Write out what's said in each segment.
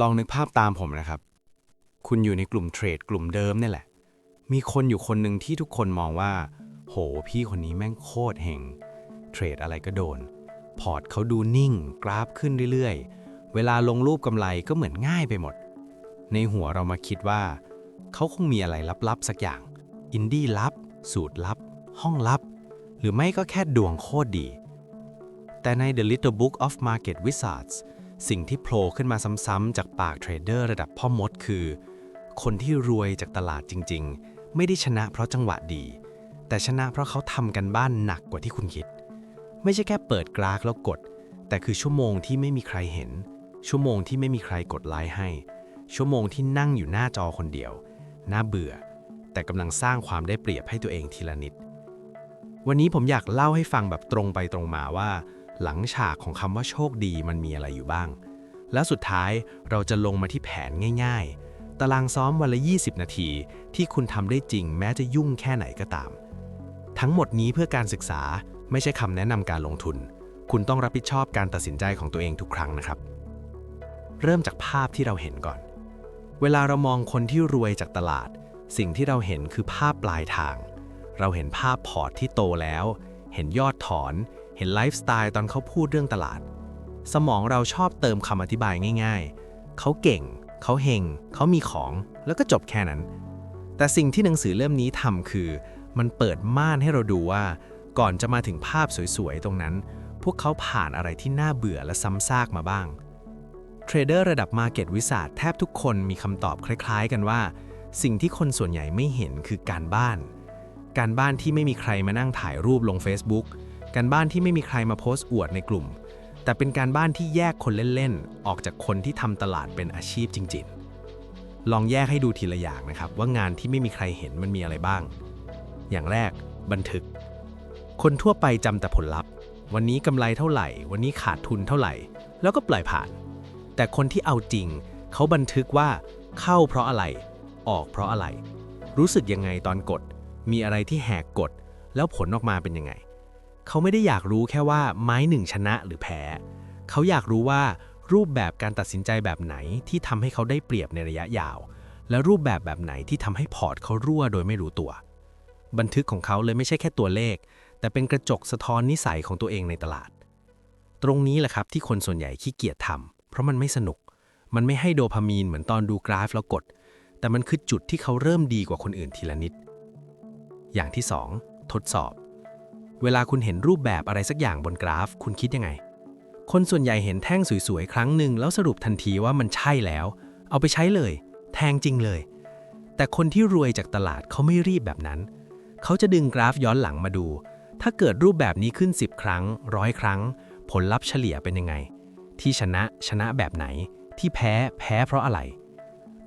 ลองนึกภาพตามผมนะครับ คุณอยู่ในกลุ่มเทรดกลุ่มเดิมนี่แหละ มีคนอยู่คนหนึ่งที่ทุกคนมองว่า โห พี่คนนี้แม่งโคตรเฮงเทรดอะไรก็โดน พอร์ตเขาดูนิ่ง กราฟขึ้นเรื่อยๆ เวลาลงรูปกำไรก็เหมือนง่ายไปหมด ในหัวเรามาคิดว่า เขาคงมีอะไรลับๆสักอย่าง อินดี้ลับ สูตรลับ ห้องลับ หรือไม่ก็แค่ดวงโคตรดี แต่ใน The Little Book of Market Wizards สิ่งที่โผล่ขึ้นมาซ้ำๆจากปากเทรดเดอร์ระดับพ่อมดคือ คนที่รวยจากตลาดจริง ๆ ไม่ได้ชนะเพราะจังหวะดี แต่ชนะเพราะเขาทำกันบ้านหนักกว่าที่คุณคิด ไม่ใช่แค่เปิดกราฟแล้วกด แต่คือชั่วโมงที่ไม่มีใครเห็น ชั่วโมงที่ไม่มีใครกดไลค์ให้ ชั่วโมงที่นั่งอยู่หน้าจอคนเดียว น่าเบื่อ แต่กำลังสร้างความได้เปรียบให้ตัวเองทีละนิด วันนี้ผมอยากเล่าให้ฟังแบบตรงไปตรงมาว่า หลังฉากของคำว่าโชคดีมันมีอะไรอยู่บ้าง แล้วสุดท้ายเราจะลงมาที่แผนง่าย ๆ ตารางซ้อมวันละ 20 นาที ที่คุณทำได้จริงแม้จะยุ่งแค่ไหนก็ตาม ทั้งหมดนี้เพื่อการศึกษาไม่ใช่คำแนะนำการลงทุน คุณต้องรับผิดชอบการตัดสินใจของตัวเองทุกครั้งนะครับ เริ่มจากภาพที่เราเห็นก่อน เวลาเรามองคนที่รวยจากตลาด สิ่งที่เราเห็นคือภาพปลายทาง เราเห็นภาพพอร์ตที่โตแล้ว เห็นยอดถอน เห็นไลฟ์สไตล์ตอนเขาพูดเรื่องตลาด สมองเราชอบเติมคำอธิบายง่าย ๆ เขาเก่ง เขาเฮง เขามีของ แล้วก็จบแค่นั้น แต่สิ่งที่หนังสือเล่มนี้ทำคือ มันเปิดม่านให้เราดูว่า ก่อนจะมาถึงภาพสวยๆ ตรงนั้น พวกเขาผ่านอะไรที่น่าเบื่อและซ้ำซากมาบ้างเทรดเดอร์ระดับ Market Wizard แทบทุกคนมีคำตอบคล้าย ๆ กันว่า สิ่งที่คนส่วนใหญ่ไม่เห็นคือการบ้าน การบ้านที่ไม่มีใครมานั่งถ่ายรูปลง Facebook การบ้านที่ไม่มีใครมาโพสต์อวดในกลุ่ม แต่เป็นการบ้านที่แยกคนเล่นๆ ออกจากคนที่ทำตลาดเป็นอาชีพจริงๆ ลองแยกให้ดูทีละอย่างนะครับ ว่างานที่ไม่มีใครเห็นมันมีอะไรบ้าง อย่างแรก บันทึก คนทั่วไปจำแต่ผลลัพธ์ วันนี้กำไรเท่าไหร่ วันนี้ขาดทุนเท่าไหร่ แล้วก็ปล่อยผ่าน แต่คนที่เอาจริง เขาบันทึกว่าเข้าเพราะอะไร ออกเพราะอะไร รู้สึกยังไงตอนกด มีอะไรที่แหกกฎแล้วผลออกมาเป็นยังไง เขาไม่ได้อยากรู้แค่ว่าไม้หนึ่งชนะหรือแพ้ เขาอยากรู้ว่ารูปแบบการตัดสินใจแบบไหนที่ทำให้เขาได้เปรียบในระยะยาว และรูปแบบแบบไหนที่ทำให้พอร์ตเขารั่วโดยไม่รู้ตัว บันทึกของเขาเลยไม่ใช่แค่ตัวเลข แต่เป็นกระจกสะท้อนนิสัยของตัวเองในตลาด ตรงนี้แหละครับที่คนส่วนใหญ่ขี้เกียจทำเพราะมันไม่สนุก มันไม่ให้โดพามีนเหมือนตอนดูกราฟแล้วกด แต่มันคือจุดที่เขาเริ่มดีกว่าคนอื่นทีละนิด อย่างที่ 2 ทดสอบ เวลาคุณเห็นรูปแบบอะไรสักอย่างบนกราฟ คุณคิดยังไง คนส่วนใหญ่เห็นแท่งสวยๆ ครั้งหนึ่งแล้วสรุปทันทีว่ามันใช่แล้ว เอาไปใช้เลย แทงจริงเลย แต่คนที่รวยจากตลาดเขาไม่รีบแบบนั้น เขาจะดึงกราฟย้อนหลังมาดู ถ้าเกิดรูปแบบนี้ขึ้น 10 ครั้งร้อยครั้ง ผลลัพธ์เฉลี่ยเป็นยังไง ที่ชนะชนะแบบไหน ที่แพ้แพ้เพราะอะไร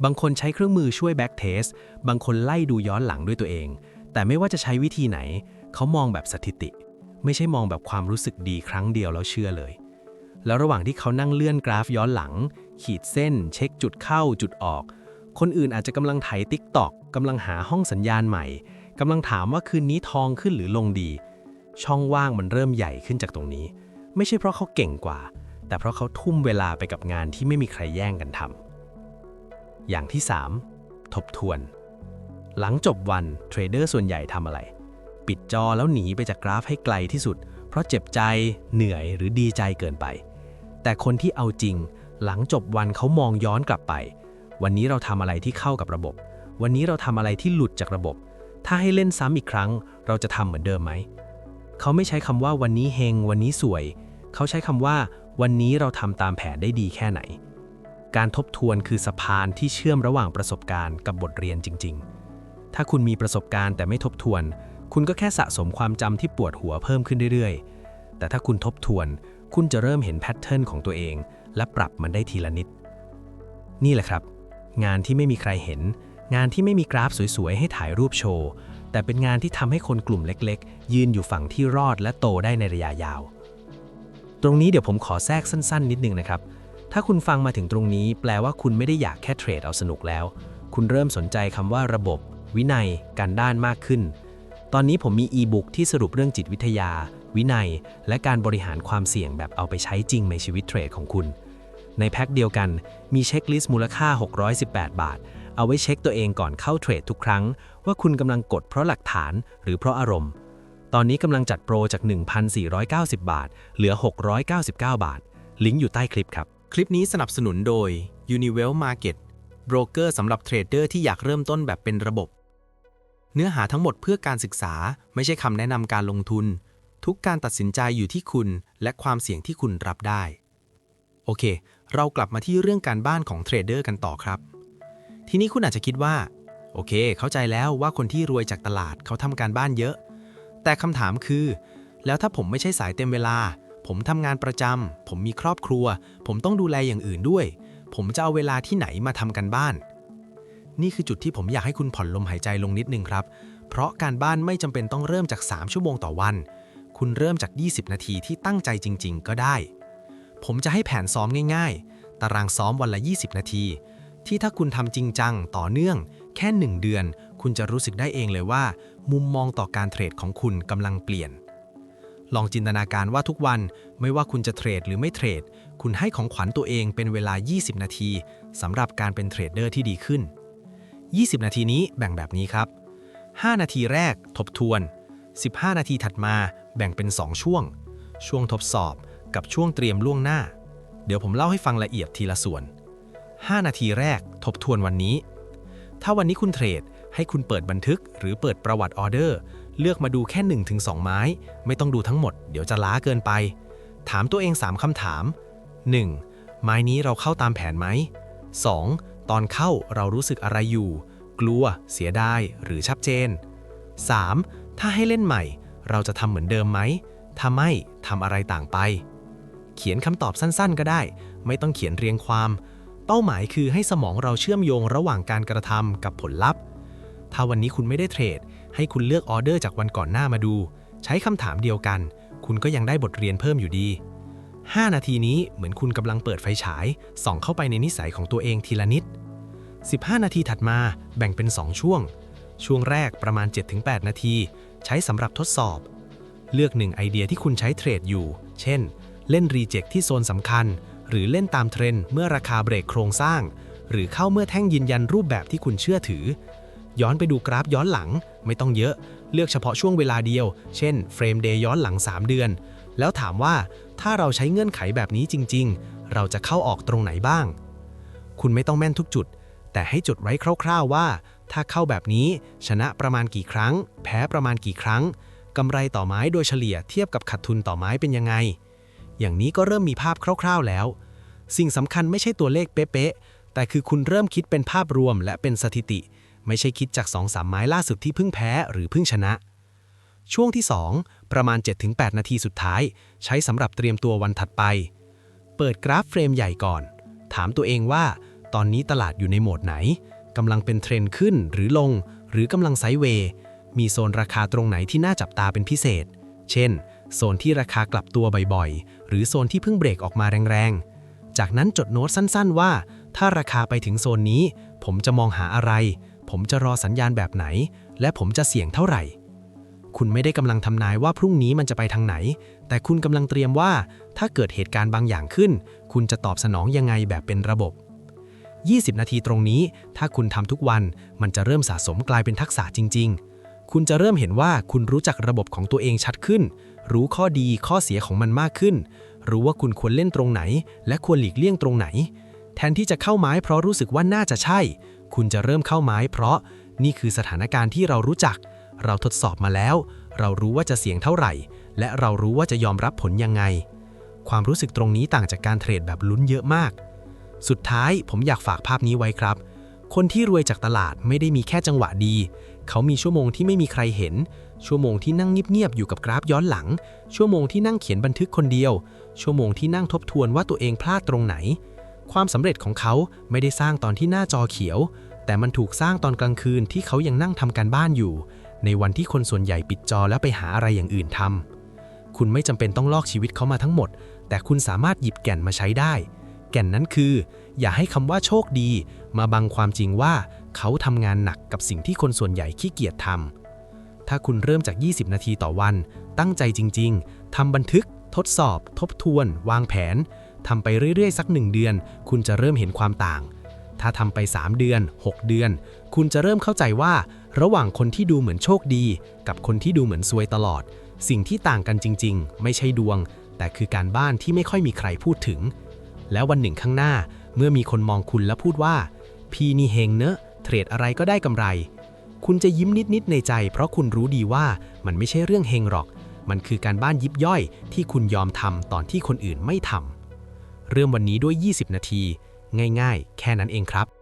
บางคนใช้เครื่องมือช่วยแบ็กเทสบางคนไล่ดูย้อนหลังด้วยตัวเอง แต่ไม่ว่าจะใช้วิธีไหน เขามองแบบสถิติ ไม่ใช่มองแบบความรู้สึกดีครั้งเดียวแล้วเชื่อเลย แล้วระหว่างที่เขานั่งเลื่อนกราฟย้อนหลัง ขีดเส้น เช็คจุดเข้าจุดออก คนอื่นอาจจะกำลังไถติ๊กตอกกำลังหาห้องสัญญาณใหม่กำลังถามว่าคืนนี้ทองขึ้นหรือลงดี ช่องว่างมันเริ่มใหญ่ขึ้นจากตรงนี้ ไม่ใช่เพราะเขาเก่งกว่า แต่เพราะเขาทุ่มเวลาไปกับงานที่ไม่มีใครแย่งกันทำอย่างที่ 3 ทบทวน หลังจบวันเทรดเดอร์ส่วนใหญ่ทำอะไร ปิดจอแล้วหนีไปจากกราฟให้ไกลที่สุด เพราะเจ็บใจเหนื่อยหรือดีใจเกินไป แต่คนที่เอาจริง หลังจบวันเขามองย้อนกลับไป วันนี้เราทำอะไรที่เข้ากับระบบ วันนี้เราทำอะไรที่หลุดจากระบบ ถ้าให้เล่นซ้ำอีกครั้ง เราจะทำเหมือนเดิมไหมเขาไม่ใช้คำว่าวันนี้เฮงวันนี้สวย เขาใช้คำว่า วันนี้เราทำตามแผนได้ดีแค่ไหน การทบทวนคือสะพานที่เชื่อมระหว่างประสบการณ์กับบทเรียนจริง ๆ ถ้าคุณมีประสบการณ์แต่ไม่ทบทวน คุณก็แค่สะสมความจำที่ปวดหัวเพิ่มขึ้นเรื่อยๆ แต่ถ้าคุณทบทวน คุณจะเริ่มเห็นแพทเทิร์นของตัวเอง และปรับมันได้ทีละนิด นี่แหละครับ งานที่ไม่มีใครเห็น งานที่ไม่มีกราฟสวยๆ ให้ถ่ายรูปโชว์ แต่เป็นงานที่ทำให้คนกลุ่มเล็กๆ ยืนอยู่ฝั่งที่รอดและโตได้ในระยะยาว ตรงนี้เดี๋ยวผมขอแทรกสั้น ๆ นิดนึงนะครับ ถ้าคุณฟังมาถึงตรงนี้ แปลว่าคุณไม่ได้อยากแค่เทรดเอาสนุกแล้ว คุณเริ่มสนใจคำว่าระบบ วินัย การด้านมากขึ้น ตอนนี้ผมมีอีบุ๊กที่สรุปเรื่องจิตวิทยา วินัย และการบริหารความเสี่ยงแบบเอาไปใช้จริงในชีวิตเทรดของคุณ ในแพ็คเดียวกันมีเช็คลิสต์มูลค่า 618 บาท เอาไว้เช็คตัวเองก่อนเข้าเทรดทุกครั้ง ว่าคุณกำลังกดเพราะหลักฐานหรือเพราะอารมณ์ ตอนนี้กำลังจัดโปรจาก 1,490 บาท เหลือ 699 บาท ลิงก์อยู่ใต้คลิปครับ คลิปนี้สนับสนุนโดย Univel Market โบรกเกอร์สำหรับเทรดเดอร์ที่อยากเริ่มต้นแบบเป็นระบบ เนื้อหาทั้งหมดเพื่อการศึกษาไม่ใช่คำแนะนำการลงทุน ทุกการตัดสินใจอยู่ที่คุณและความเสี่ยงที่คุณรับได้ โอเค เรากลับมาที่เรื่องการบ้านของเทรดเดอร์กันต่อครับ ทีนี้คุณอาจจะคิดว่า โอเค เข้าใจแล้วว่าคนที่รวยจากตลาดเขาทำการบ้านเยอะ แต่คำถามคือ แล้วถ้าผมไม่ใช่สายเต็มเวลา ผมทำงานประจำผมมีครอบครัว ผมต้องดูแลอย่างอื่นด้วย ผมจะเอาเวลาที่ไหนมาทำกันบ้าน นี่คือจุดที่ผมอยากให้คุณผ่อนลมหายใจลงนิดนึงครับ เพราะการบ้านไม่จำเป็นต้องเริ่มจาก 3 ชั่วโมงต่อวัน คุณเริ่มจาก 20 นาทีที่ตั้งใจจริง ๆ ก็ได้ ผมจะให้แผนซ้อมง่าย ๆ ตารางซ้อมวันละ 20 นาที ที่ถ้าคุณทำจริงจังต่อเนื่อง แค่ 1 เดือน คุณจะรู้สึกได้เองเลยว่า มุมมองต่อการเทรดของคุณกำลังเปลี่ยน ลองจินตนาการว่าทุกวันไม่ว่าคุณจะเทรดหรือไม่เทรด คุณให้ของขวัญตัวเองเป็นเวลา 20 นาทีสำหรับการเป็นเทรดเดอร์ที่ดีขึ้น 20 นาทีนี้แบ่งแบบนี้ครับ 5 นาทีแรกทบทวน 15 นาทีถัดมาแบ่งเป็น 2 ช่วง ช่วงทดสอบกับช่วงเตรียมล่วงหน้า เดี๋ยวผมเล่าให้ฟังละเอียดทีละส่วน 5 นาทีแรกทบทวนวันนี้ ถ้าวันนี้คุณเทรดให้คุณเปิดบันทึกหรือเปิดประวัติออเดอร์ เลือกมาดูแค่ 1-2 ไม้ ไม่ต้องดูทั้งหมด เดี๋ยวจะล้าเกินไป ถามตัวเอง 3คำถาม 1. ไม้นี้เราเข้าตามแผนไหม 2. ตอนเข้าเรารู้สึกอะไรอยู่ กลัว เสียดาย หรือชัดเจน 3. ถ้าให้เล่นใหม่ เราจะทำเหมือนเดิมไหม ถ้าไม่ทำอะไรต่างไป เขียนคำตอบสั้นๆ ก็ได้ ไม่ต้องเขียนเรียงความ เป้าหมายคือให้สมองเราเชื่อมโยงระหว่างการกระทำกับผลลัพธ์ ถ้าวันนี้คุณไม่ได้เทรด ให้คุณเลือกออเดอร์จากวันก่อนหน้ามาดู ใช้คำถามเดียวกัน คุณก็ยังได้บทเรียนเพิ่มอยู่ดี 5 นาทีนี้เหมือนคุณกำลังเปิดไฟฉาย ส่องเข้าไปในนิสัยของตัวเองทีละนิด 15 นาทีถัดมาแบ่งเป็น 2 ช่วง ช่วงแรกประมาณ 7-8 นาที ใช้สำหรับทดสอบ เลือกหนึ่งไอเดียที่คุณใช้เทรดอยู่ เช่น เล่นรีเจ็คที่โซนสำคัญ หรือเล่นตามเทรนด์เมื่อราคาเบรกโครงสร้าง หรือเข้าเมื่อแท่งยืนยันรูปแบบที่คุณเชื่อถือ ย้อนไปดูกราฟย้อนหลัง ไม่ต้องเยอะ เลือกเฉพาะช่วงเวลาเดียว เช่นเฟรมเดย์ย้อนหลัง 3 เดือน แล้วถามว่าถ้าเราใช้เงื่อนไขแบบนี้จริง ๆ เราจะเข้าออกตรงไหนบ้าง คุณไม่ต้องแม่นทุกจุด แต่ให้จดไว้คร่าว ๆว่า ถ้าเข้าแบบนี้ชนะประมาณกี่ครั้ง แพ้ประมาณกี่ครั้งกำไรต่อไม้โดยเฉลี่ยเทียบกับขาดทุนต่อไม้เป็นยังไง อย่างนี้ก็เริ่มมีภาพคร่าว ๆแล้ว สิ่งสำคัญไม่ใช่ตัวเลขเป๊ะๆแต่คือคุณเริ่มคิดเป็นภาพรวมและเป็นสถิติ ไม่ใช่คิดจาก2-3สามไม้ล่าสุดที่เพิ่งแพ้หรือเพิ่งชนะ ช่วงที่ 2 ประมาณ 7-8 นาทีสุดท้าย ใช้สำหรับเตรียมตัววันถัดไป เปิดกราฟเฟรมใหญ่ก่อน ถามตัวเองว่า ตอนนี้ตลาดอยู่ในโหมดไหนกำลังเป็นเทรนด์ขึ้นหรือลง หรือกำลังไซด์เวย์ มีโซนราคาตรงไหนที่น่าจับตาเป็นพิเศษ เช่น โซนที่ราคากลับตัวบ่อยๆ หรือโซนที่เพิ่งเบรกออกมาแรงๆ จากนั้นจดโน้ตสั้นๆว่า ถ้าราคาไปถึงโซนนี้ ผมจะมองหาอะไร ผมจะรอสัญญาณแบบไหน และผมจะเสี่ยงเท่าไหร่ คุณไม่ได้กำลังทำนายว่าพรุ่งนี้มันจะไปทางไหน แต่คุณกำลังเตรียมว่า ถ้าเกิดเหตุการณ์บางอย่างขึ้น คุณจะตอบสนองยังไงแบบเป็นระบบ 20 นาทีตรงนี้ ถ้าคุณทำทุกวัน มันจะเริ่มสะสมกลายเป็นทักษะจริง ๆ คุณจะเริ่มเห็นว่าคุณรู้จักระบบของตัวเองชัดขึ้น รู้ข้อดีข้อเสียของมันมากขึ้น รู้ว่าคุณควรเล่นตรงไหน และควรหลีกเลี่ยงตรงไหน แทนที่จะเข้าไม้เพราะรู้สึกว่าน่าจะใช่ คุณจะเริ่มเข้าไม้เพราะนี่คือสถานการณ์ที่เรารู้จัก เราทดสอบมาแล้ว เรารู้ว่าจะเสี่ยงเท่าไหร่ และเรารู้ว่าจะยอมรับผลยังไง ความรู้สึกตรงนี้ต่างจากการเทรดแบบลุ้นเยอะมาก สุดท้ายผมอยากฝากภาพนี้ไว้ครับ คนที่รวยจากตลาดไม่ได้มีแค่จังหวะดี เขามีชั่วโมงที่ไม่มีใครเห็น ชั่วโมงที่นั่งเงียบๆอยู่กับกราฟย้อนหลัง ชั่วโมงที่นั่งเขียนบันทึกคนเดียว ชั่วโมงที่นั่งทบทวนว่าตัวเองพลาดตรงไหน ความสำเร็จของเขาไม่ได้สร้างตอนที่หน้าจอเขียวแต่มันถูกสร้างตอนกลางคืนที่เขายังนั่งทำการบ้านอยู่ ในวันที่คนส่วนใหญ่ปิดจอแล้วไปหาอะไรอย่างอื่นทำคุณไม่จำเป็นต้องลอกชีวิตเขามาทั้งหมด แต่คุณสามารถหยิบแก่นมาใช้ได้ แก่นนั้นคือ อย่าให้คำว่าโชคดี มาบังความจริงว่า เขาทำงานหนักกับสิ่งที่คนส่วนใหญ่ขี้เกียจทำถ้าคุณเริ่มจาก 20 นาทีต่อวัน ตั้งใจจริง ๆทำบันทึก ทดสอบ ทบทวน วางแผนทำไปเรื่อยๆ สัก1เดือน คุณจะเริ่มเห็นความต่าง ถ้าทำไป 3 เดือน 6 เดือน คุณจะเริ่มเข้าใจว่า ระหว่างคนที่ดูเหมือนโชคดี กับคนที่ดูเหมือนซวยตลอด สิ่งที่ต่างกันจริง ๆ ไม่ใช่ดวง แต่คือการบ้านที่ไม่ค่อยมีใครพูดถึง แล้ววันหนึ่งข้างหน้า เมื่อมีคนมองคุณและพูดว่า พี่นี่เฮงเนอะ เทรดอะไรก็ได้กำไร คุณจะยิ้มนิดๆในใจ เพราะคุณรู้ดีว่ามันไม่ใช่เรื่องเฮงหรอก มันคือการบ้านยิบย่อย ที่คุณยอมทำตอนที่คนอื่นไม่ทำเริ่มวันนี้ด้วย 20 นาที ง่าย ๆ แค่นั้นเองครับ